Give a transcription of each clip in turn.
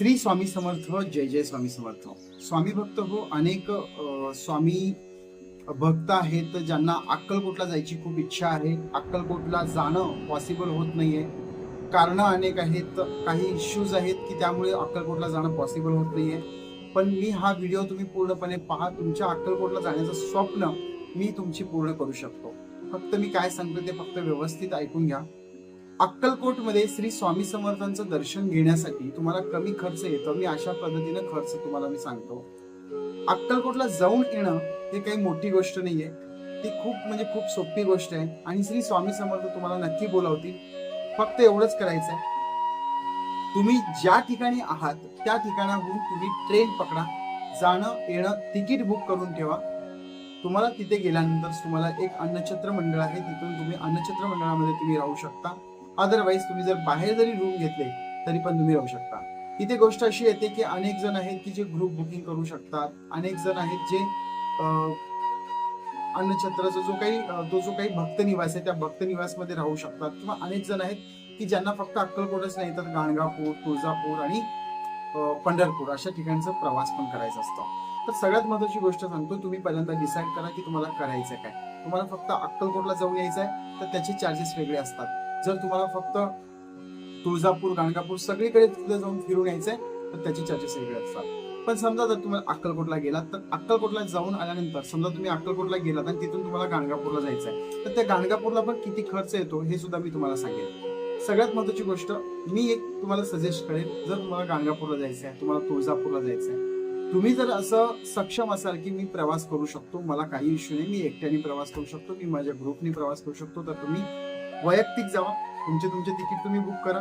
श्री स्वामी समर्थ जय जय स्वामी समर्थ. स्वामी भक्त हो अनेक स्वामी भक्त आहेत ज्यांना अक्कलकोटला जायची खूप इच्छा आहे. अक्कलकोटला जाणं पॉसिबल होत नाहीये. कारणं अनेक आहेत काही इश्यूज आहेत की त्यामुळे अक्कलकोटला जाणं पॉसिबल होत नाहीये. पण मी हा व्हिडिओ तुम्ही पूर्णपणे पहा तुमच्या अक्कलकोटला जाण्याचं स्वप्न मी तुमची पूर्ण करू शकतो. फक्त मी काय सांगतो ते फक्त व्यवस्थित ऐकून घ्या. अक्कलकोटमध्ये श्री स्वामी समर्थांचं दर्शन घेण्यासाठी तुम्हाला कमी खर्च येतो. मी अशा पद्धतीने खर्च तुम्हाला मी सांगतो. अक्कलकोटला जाऊन येणं हे काही मोठी गोष्ट नाहीये. ती खूप म्हणजे खूप सोपी गोष्ट आहे. आणि श्री स्वामी समर्थ तुम्हाला नक्की बोलावतील. फक्त एवढंच करायचं आहे तुम्ही ज्या ठिकाणी आहात त्या ठिकाणाहून तुम्ही ट्रेन पकडा. जाणं येणं तिकीट बुक करून ठेवा. तुम्हाला तिथे गेल्यानंतर तुम्हाला एक अन्नछत्र मंडळ आहे. तिथून तुम्ही अन्नछत्र मंडळामध्ये तुम्ही राहू शकता. अदरवाईज तुम्ही जर बाहेर जरी रूम घेतले तरी पण तुम्ही राहू शकता. इथे गोष्ट अशी येते की अनेक जण आहेत की जे ग्रुप बुकिंग करू शकतात. अनेक जण आहेत जे अन्नछत्राचा जो काही तो जो काही भक्त निवास आहे त्या भक्त निवासमध्ये राहू शकतात. किंवा अनेक जण आहेत की ज्यांना फक्त अक्कलकोटच नाही तर गाणगापूर तुळजापूर आणि पंढरपूर अशा ठिकाणचा प्रवास पण करायचा असतो. तर सगळ्यात महत्वाची गोष्ट सांगतो तुम्ही पहिल्यांदा डिसाईड करा की तुम्हाला करायचं काय. तुम्हाला फक्त अक्कलकोटला जाऊन यायचं आहे तर त्याचे चार्जेस वेगळे असतात. जर तुम्हाला फक्त तुळजापूर गाणगापूर सगळीकडे तिथे जाऊन फिरून यायचंय तर त्याचे चार्जेस वेगळे असतात. पण समजा जर तुम्ही अक्कलकोटला गेलात तर अक्कलकोटला जाऊन आल्यानंतर समजा तुम्ही अक्कलकोटला गेलात आणि तिथून तुम्हाला गाणगापूरला जायचं आहे तर त्या गाणगापूरला पण किती खर्च येतो हे सुद्धा मी तुम्हाला सांगेन. सगळ्यात महत्वाची गोष्ट मी एक तुम्हाला सजेस्ट करेन जर तुम्हाला गाणगापूरला जायचं आहे तुम्हाला तुळजापूरला जायचं आहे तुम्ही जर असं सक्षम असाल की मी प्रवास करू शकतो मला काही इश्यू नाही मी एकट्याने प्रवास करू शकतो मी माझ्या ग्रुपने प्रवास करू शकतो तर तुम्ही वैयक्तिक जावा. तुमचे तुमचे तिकीट तुम्ही बुक करा.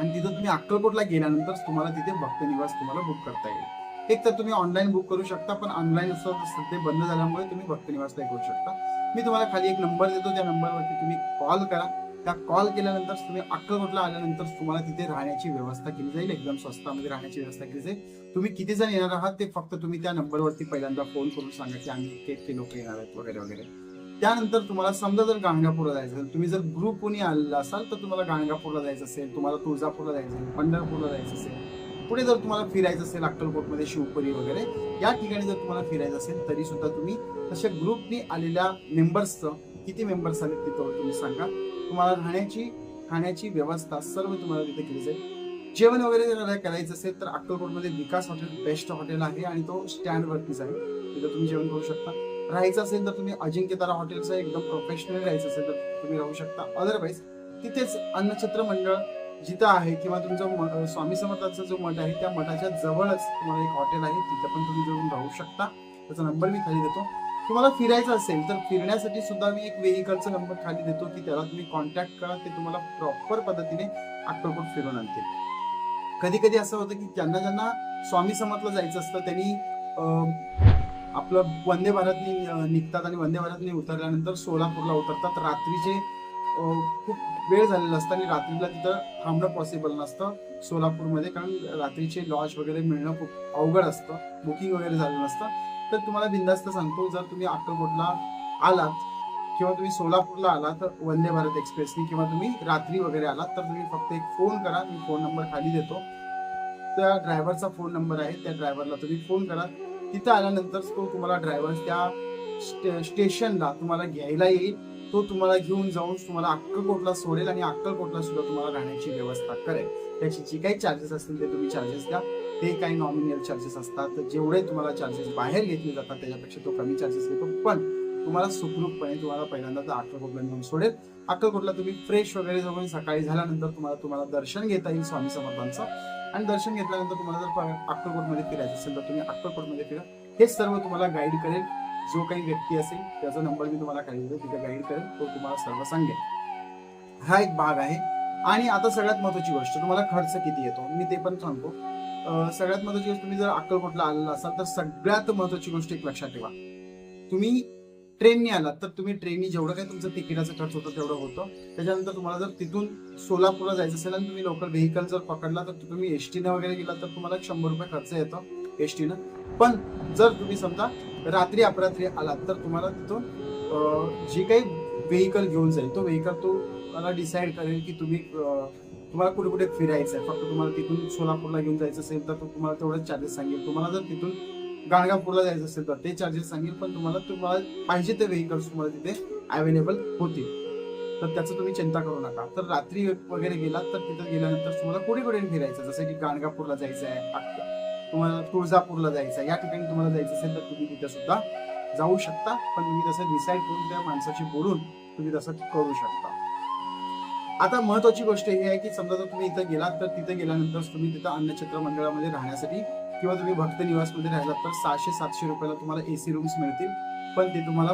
आणि तिथं तुम्ही अक्कलकोटला गेल्यानंतर तुम्हाला तिथे भक्त निवास तुम्हाला बुक करता येईल. एक तर तुम्ही ऑनलाईन बुक करू शकता पण ऑनलाईन सध्या बंद झाल्यामुळे तुम्ही भक्त निवासला करू शकता. मी तुम्हाला खाली एक नंबर देतो त्या नंबरवरती तुम्ही कॉल करा. त्या कॉल केल्यानंतर तुम्ही अक्कलकोटला आल्यानंतर तुम्हाला तिथे राहण्याची व्यवस्था केली जाईल. एकदम स्वस्तामध्ये राहण्याची व्यवस्था केली जाईल. तुम्ही किती जण येणार आहात ते फक्त तुम्ही त्या नंबरवरती पहिल्यांदा फोन करून सांगा की आम्ही इतके इतके लोक येणार आहेत वगैरे वगैरे. त्यानंतर तुम्हाला समजा जर गाणगापूरला जायचं असेल तुम्ही जर ग्रुप कोणी आलेला असाल तर तुम्हाला गाणगापूरला जायचं असेल तुम्हाला तुळजापूरला जायचं असेल पंढरपूरला जायचं असेल पुढे जर तुम्हाला फिरायचं असेल अक्कलकोटमध्ये शिवपुरी वगैरे या ठिकाणी जर तुम्हाला फिरायचं असेल तरी सुद्धा तुम्ही तशा ग्रुपनी आलेल्या मेंबर्सचं किती मेंबर्स आले तिथं तुम्ही सांगा. तुम्हाला राहण्याची खाण्याची व्यवस्था सर्व तुम्हाला तिथे केली जाईल. जेवण वगैरे जर करायचं असेल तर अक्कलकोटमध्ये विकास हॉटेल बेस्ट हॉटेल आहे आणि तो स्टँडवरतीच आहे. तिथं तुम्ही जेवण करू शकता. राहायचं असेल तर तुम्ही अजिंक्यतारा हॉटेलचं एकदम प्रोफेशनल राहायचं असेल तर तुम्ही राहू शकता. अदरवाईज तिथेच अन्नछत्र मंडळ जिथं आहे किंवा तुमचं म- स्वामी समर्थांचा जो मठ आहे त्या मठाच्या जवळच तुम्हाला एक हॉटेल आहे. तिथं पण तुम्ही जाऊन राहू शकता. त्याचा नंबर मी खाली देतो. तुम्हाला फिरायचं असेल तर फिरण्यासाठी सुद्धा मी एक व्हेकलचा नंबर खाली देतो की त्याला तुम्ही कॉन्टॅक्ट करा. ते तुम्हाला प्रॉपर पद्धतीने अक्कलकोट फिरून आणतील. कधी कधी असं होतं की ज्यांना ज्यांना स्वामी समर्थला जायचं असतं त्यांनी आपलं वंदे भारतनी निघतात आणि वंदे भारतने उतरल्यानंतर सोलापूरला उतरतात. रात्रीचे खूप वेळ झालेला असतं आणि रात्रीला तिथं थांबणं पॉसिबल नसतं सोलापूरमध्ये कारण रात्रीचे लॉज वगैरे मिळणं खूप अवघड असतं. बुकिंग वगैरे झालं नसतं. तर तुम्हाला बिंदास्त सांगतो जर तुम्ही अक्कलकोटला आलात किंवा तुम्ही सोलापूरला आलात तर वंदे भारत एक्सप्रेसनी किंवा तुम्ही रात्री वगैरे आलात तर तुम्ही फक्त एक फोन करा. मी फोन नंबर खाली देतो. त्या ड्रायव्हरचा फोन नंबर आहे. त्या ड्रायव्हरला तुम्ही फोन करा. तिथं आल्यानंतर तो तुम्हाला ड्रायव्हर त्या स्टे- स्टेशनला तुम्हाला घ्यायला येईल. तो तुम्हाला घेऊन जाऊन तुम्हाला अक्कलकोटला सोडेल आणि अक्कलकोटला सुद्धा तुम्हाला राहण्याची व्यवस्था करेल. त्याचे जी काही चार्जेस असतील ते तुम्ही चार्जेस द्या. ते काही नॉमिनल चार्जेस असतात. जेवढे तुम्हाला चार्जेस बाहेर घेतले जातात त्याच्यापेक्षा तो कमी चार्जेस घेतो. पण तुम्हाला सुखरूपपणे तुम्हाला पहिल्यांदा तर अक्कलकोटला नेऊन सोडेल. अक्कलकोटला तुम्ही फ्रेश वगैरे जाऊन सकाळी झाल्यानंतर तुम्हाला तुम्हाला दर्शन घेता येईल स्वामी समर्थांचं. आणि दर्शन घेतल्यानंतर तुम्हाला जर प- अक्कलकोटमध्ये फिरायचं असेल तर तुम्ही अक्कलकोटमध्ये फिरा. हे सर्व तुम्हाला गाईड करेल. जो काही व्यक्ती असेल त्याचा नंबर मी तुम्हाला काही देतो. तिथे गाईड करेल. तो तुम्हाला सर्व सांगेल. हा एक भाग आहे. आणि आता सगळ्यात महत्वाची गोष्ट तुम्हाला खर्च किती येतो? मी ते पण सांगतो. सगळ्यात महत्वाची गोष्ट तुम्ही जर अक्कलकोटला आलेला असाल तर सगळ्यात महत्वाची गोष्ट एक लक्षात ठेवा. तुम्ही ट्रेननी आलात तर तुम्ही ट्रेननी जेवढं काही तुमचं तिकिटाचा खर्च होतं तेवढं होतं. त्याच्यानंतर तुम्हाला जर तिथून सोलापूरला जायचं असेल आणि तुम्ही लोकल व्हेकल जर पकडला तर तुम्ही एस टीनं वगैरे गेला तर तुम्हाला शंभर रुपये खर्च येतो एस टीनं पण जर तुम्ही समजा रात्री अपरात्री आलात तर तुम्हाला तिथून जी जे काही व्हेकल घेऊन जाईल तो व्हेकल तो मला डिसाईड करेल की तुम्ही तुम्हाला कुठे कुठे फिरायचं आहे फक्त तुम्हाला तिथून सोलापूरला घेऊन जायचं असेल तर तो तुम्हाला तेवढं चार्जेस सांगेल. तुम्हाला जर तिथून गाणगापूरला जायचं असेल तर ते चार्जेस सांगेल पण तुम्हाला तुम्हाला पाहिजे ते व्हेकल्स तुम्हाला तिथे अवेलेबल होतील. तर त्याचं तुम्ही चिंता करू नका. तर रात्री वगैरे गेलात तर तिथं गेल्यानंतर तुम्हाला कुठे कुठे फिरायचं? जसं की गाणगापूरला जायचं आहे तुम्हाला तुळजापूरला जायचं आहे. या ठिकाणी तुम्हाला जायचं असेल तर तुम्ही तिथे सुद्धा जाऊ शकता पण तुम्ही तसं डिसाईड करून त्या माणसाशी बोलून तुम्ही तसं करू शकता. आता महत्वाची गोष्ट ही आहे की समजा जर तुम्ही इथं गेलात तर तिथे गेल्यानंतर तुम्ही तिथं अन्नछत्र मंडळामध्ये राहण्यासाठी किंवा तुम्ही भक्त निवासमध्ये राहिलात तर सहाशे सातशे रुपयाला तुम्हाला ए सी रूम्स मिळतील. पण ते तुम्हाला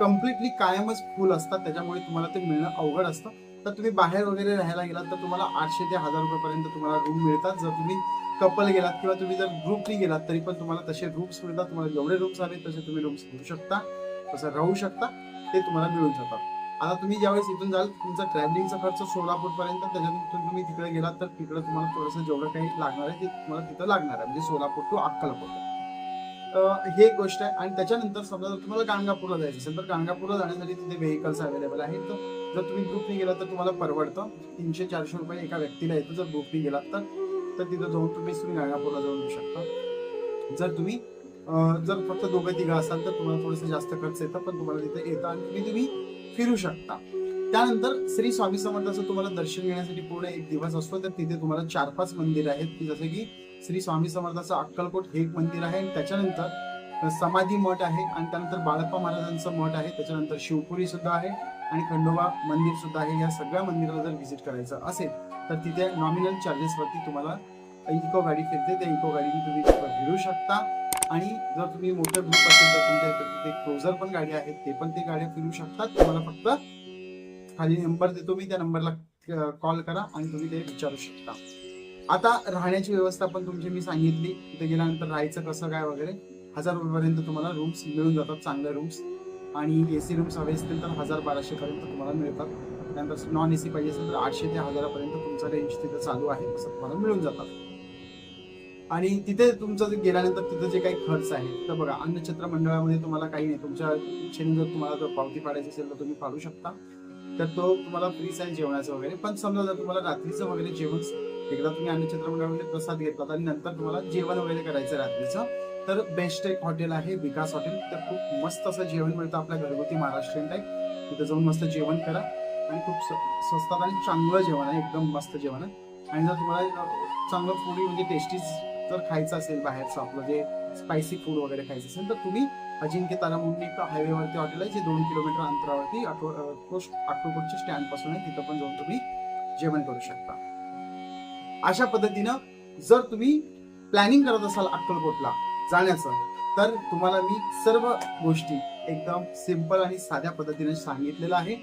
कम्प्लिटली कायमच फुल असतात. त्याच्यामुळे तुम्हाला ते मिळणं अवघड असतं. तर तुम्ही बाहेर वगैरे राहायला गेलात तर तुम्हाला आठशे ते हजार रुपयापर्यंत तुम्हाला रूम मिळतात. जर तुम्ही कपल गेलात किंवा तुम्ही जर ग्रुपनी गेलात तरी पण तुम्हाला तसे रूम्स मिळतात. तुम्हाला जेवढे रूम्स हवे तसे तुम्ही रूम्स घेऊ शकता. तसं राहू शकता. ते तुम्हाला मिळून जातात. आता तुम्ही ज्यावेळेस इथून जाल तुमचा ट्रॅव्हलिंगचा खर्च सोलापूरपर्यंत त्याच्यातून तुम्ही तिकडे गेलात तर तिकडे तुम्हाला थोडंसं जेवढं काही लागणार आहे ते तुम्हाला तिथं लागणार आहे. म्हणजे सोलापूर टू अक्कलकोट. हे एक गोष्ट आहे. आणि त्याच्यानंतर समजा जर तुम्हाला गाणगापूरला जायचं असेल तर गाणगापूरला जाण्यासाठी तिथे व्हेकल्स अवेलेबल आहेत. तर जर तुम्ही ग्रुपने गेलात तर तुम्हाला परवडतं. तीनशे चारशे रुपये एका व्यक्तीला येतं. जर ग्रुपने गेलात तर तर तिथं जाऊन तुम्ही तुम्ही गाणगापूरला जाऊन येऊ शकता. जर तुम्ही जर फक्त दोघं तिघं असाल तर तुम्हाला थोडंसं जास्त खर्च येतं पण तुम्हाला तिथे येतं. आणि तुम्ही तुम्ही फिरू शकता. त्यानंतर श्री स्वामी समर्थाचं तुम्हाला दर्शन घेण्यासाठी पूर्ण एक दिवस असतो. तर तिथे तुम्हाला चार पाच मंदिर आहेत. की जसं की श्री स्वामी समर्थाचं अक्कलकोट हे एक मंदिर आहे. आणि त्याच्यानंतर समाधी मठ आहे. आणि त्यानंतर बाळप्पा महाराजांचं मठ आहे. त्याच्यानंतर शिवपुरी सुद्धा आहे. आणि खंडोबा मंदिर सुद्धा आहे. या सगळ्या मंदिराला जर व्हिजिट करायचं असेल तर तिथे नॉमिनल चार्जेसवरती तुम्हाला इको गाडी फिरते. त्या इको गाडीने तुम्ही फिरू शकता. आणि जर तुम्ही मोठं ग्रुप असेल तर तुमच्या तिथे क्लोजर पण गाडी आहेत ते पण ते गाड्या फिरू शकतात. तुम्हाला फक्त खाली नंबर देतो मी त्या नंबरला कॉल करा आणि तुम्ही ते विचारू शकता. आता राहण्याची व्यवस्था पण तुमची मी सांगितली. तिथे गेल्यानंतर राहायचं कसं काय वगैरे हजार रुपयेपर्यंत तुम्हाला रूम्स मिळून जातात चांगले रूम्स आणि ए सी रूम्स हवे असतील तर हजार बाराशेपर्यंत तुम्हाला मिळतात. त्यानंतर नॉन ए सी पाहिजे असेल तर आठशे ते हजारापर्यंत तुमचा रेंज तिथे चालू आहे असं तुम्हाला मिळून जातात. आणि तिथे तुमचं जे गेल्यानंतर तिथे जे काही खर्च आहे तर बघा अन्नछत्र मंडळामध्ये तुम्हाला काही नाही. तुमच्या इच्छेने जर तुम्हाला जर पावती पाडायची असेल तर तुम्ही पाडू शकता. तर तो तुम्हाला फ्रीच आहे जेवणाचं वगैरे. पण समजा जर तुम्हाला रात्रीचं वगैरे जेवण एकदा तुम्ही अन्नछत्र मंडळामध्ये प्रसाद घेतलात आणि नंतर तुम्हाला जेवण वगैरे करायचं रात्रीचं तर बेस्ट एक हॉटेल आहे विकास हॉटेल तर खूप मस्त असं जेवण मिळतं आपल्या घरगुती महाराष्ट्रीयन टाईप तिथे जाऊन मस्त जेवण करा. आणि खूप स्व- स्वस्तात आणि चांगलं जेवण आहे एकदम मस्त जेवण आहे. आणि जर तुम्हाला चांगलं फूड म्हणजे टेस्टीच जर खायचं असेल बाहेरचं आपलं जे स्पायसी फूड वगैरे खायचं असेल तर तुम्ही अजिंक्य तारा म्हणून एक हायवेवरती हॉटेल आहे जे दोन किलोमीटर अंतरावरती अको- अं, स्टँडपासून आहे तिथं पण जाऊन तुम्ही जेवण करू शकता. अशा पद्धतीनं जर तुम्ही प्लॅनिंग करत असाल अक्कलकोटला जाण्याचं तर तुम्हाला मी सर्व गोष्टी एकदम सिंपल आणि साध्या पद्धतीने सांगितलेलं आहे.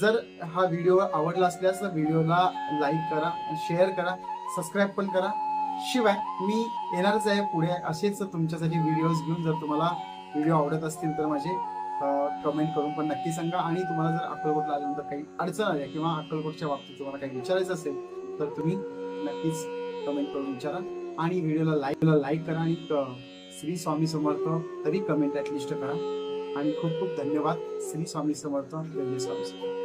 जर हा व्हिडिओ आवडला असल्यास तर व्हिडिओला लाईक करा शेअर करा सबस्क्राईब पण करा. शिवाय मी येणारच आहे पुढे असेच तुमच्यासाठी व्हिडिओज घेऊन. जर तुम्हाला व्हिडिओ आवडत असतील तर माझे कमेंट करून पण नक्की सांगा. आणि तुम्हाला जर अक्कलकोटला आल्यानंतर काही अडचण आल्या किंवा अक्कलकोटच्या बाबतीत तुम्हाला काही विचारायचं असेल तर तुम्ही नक्कीच कमेंट करून विचारा. आणि व्हिडिओला लाईकला लाईक करा आणि क- श्री स्वामी समर्थ तरी कमेंट ॲटलिस्ट करा. आणि खूप खूप धन्यवाद. श्री स्वामी समर्थ स्वामी समर्थ.